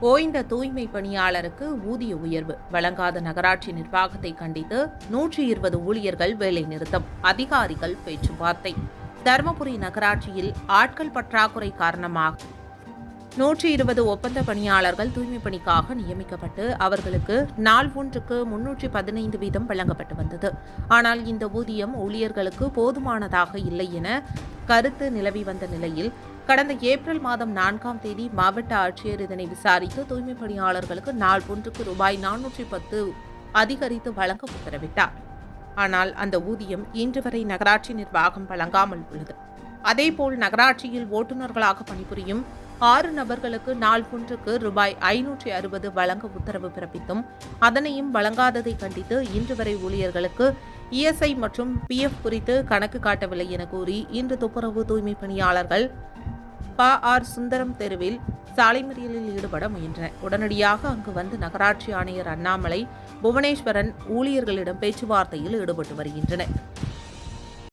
ஓய்ந்த தூய்மை பணியாளருக்கு ஊதிய உயர்வு. வழங்காத நகராட்சி நிர்வாகத்தை கண்டித்து நூற்றி இருபது ஊழியர்கள் வேலைநிறுத்தம் அதிகாரிகள் பேச்சுவார்த்தை. தருமபுரி நகராட்சியில் ஆட்கள் பற்றாக்குறை காரணமாக நூற்றி இருபது ஒப்பந்த பணியாளர்கள் தூய்மை பணிக்காக நியமிக்கப்பட்டு அவர்களுக்கு நாள் ஒன்றுக்கு முன்னூற்றி பதினைந்து வீதம் வழங்கப்பட்டு வந்தது. ஆனால் இந்த ஊதியம் ஊழியர்களுக்கு போதுமானதாக இல்லை என கருத்து நிலவி வந்த நிலையில் கடந்த ஏப்ரல் மாதம் நான்காம் தேதி மாவட்ட ஆட்சியர் இதனை விசாரித்து தூய்மை பணியாளர்களுக்கு நாள் ஒன்றுக்கு ரூபாய் நானூற்றி பத்து அதிகரித்து வழங்க உத்தரவிட்டார். ஆனால் அந்த ஊதியம் இன்று வரை நகராட்சி நிர்வாகம் வழங்காமல் உள்ளது. அதேபோல் நகராட்சியில் ஓட்டுநர்களாக பணிபுரியும் ஆறு நபர்களுக்கு நாள் ஒன்றுக்கு ரூபாய் ஐநூற்றி அறுபது வழங்க உத்தரவு பிறப்பித்தும் அதனையும் வழங்காததை கண்டித்து இன்று வரை ஊழியர்களுக்கு இஎஸ்ஐ மற்றும் பிஎஃப் குறித்து கணக்கு காட்டவில்லை என கூறி இன்று துப்புரவு தூய்மை பணியாளர்கள் பா ஆர் சுந்தரம் தெருவில் சாலை மறியலில் ஈடுபட முயன்றன உடனடியாக அங்கு வந்து நகராட்சி ஆணையர் அண்ணாமலை புவனேஸ்வரன் ஊழியர்களிடம் பேச்சுவார்த்தையில் ஈடுபட்டு வருகின்றனர்.